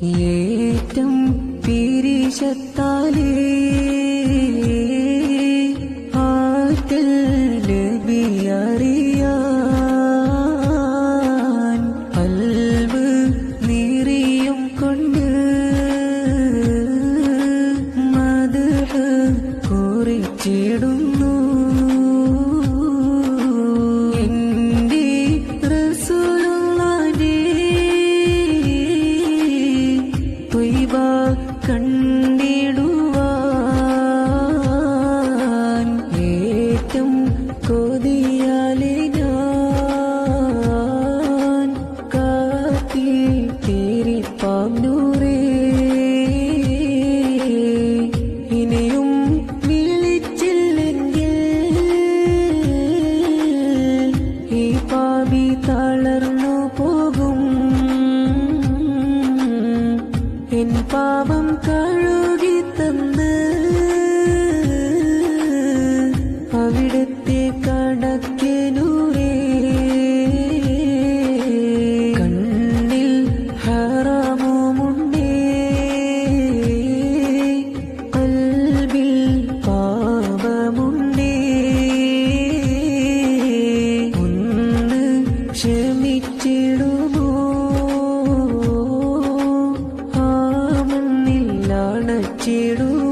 ഏറ്റം പിരിശത്താലേ கண் என் பாவம் கழுகி தந்து அவிடத்தே கடக்க 记录。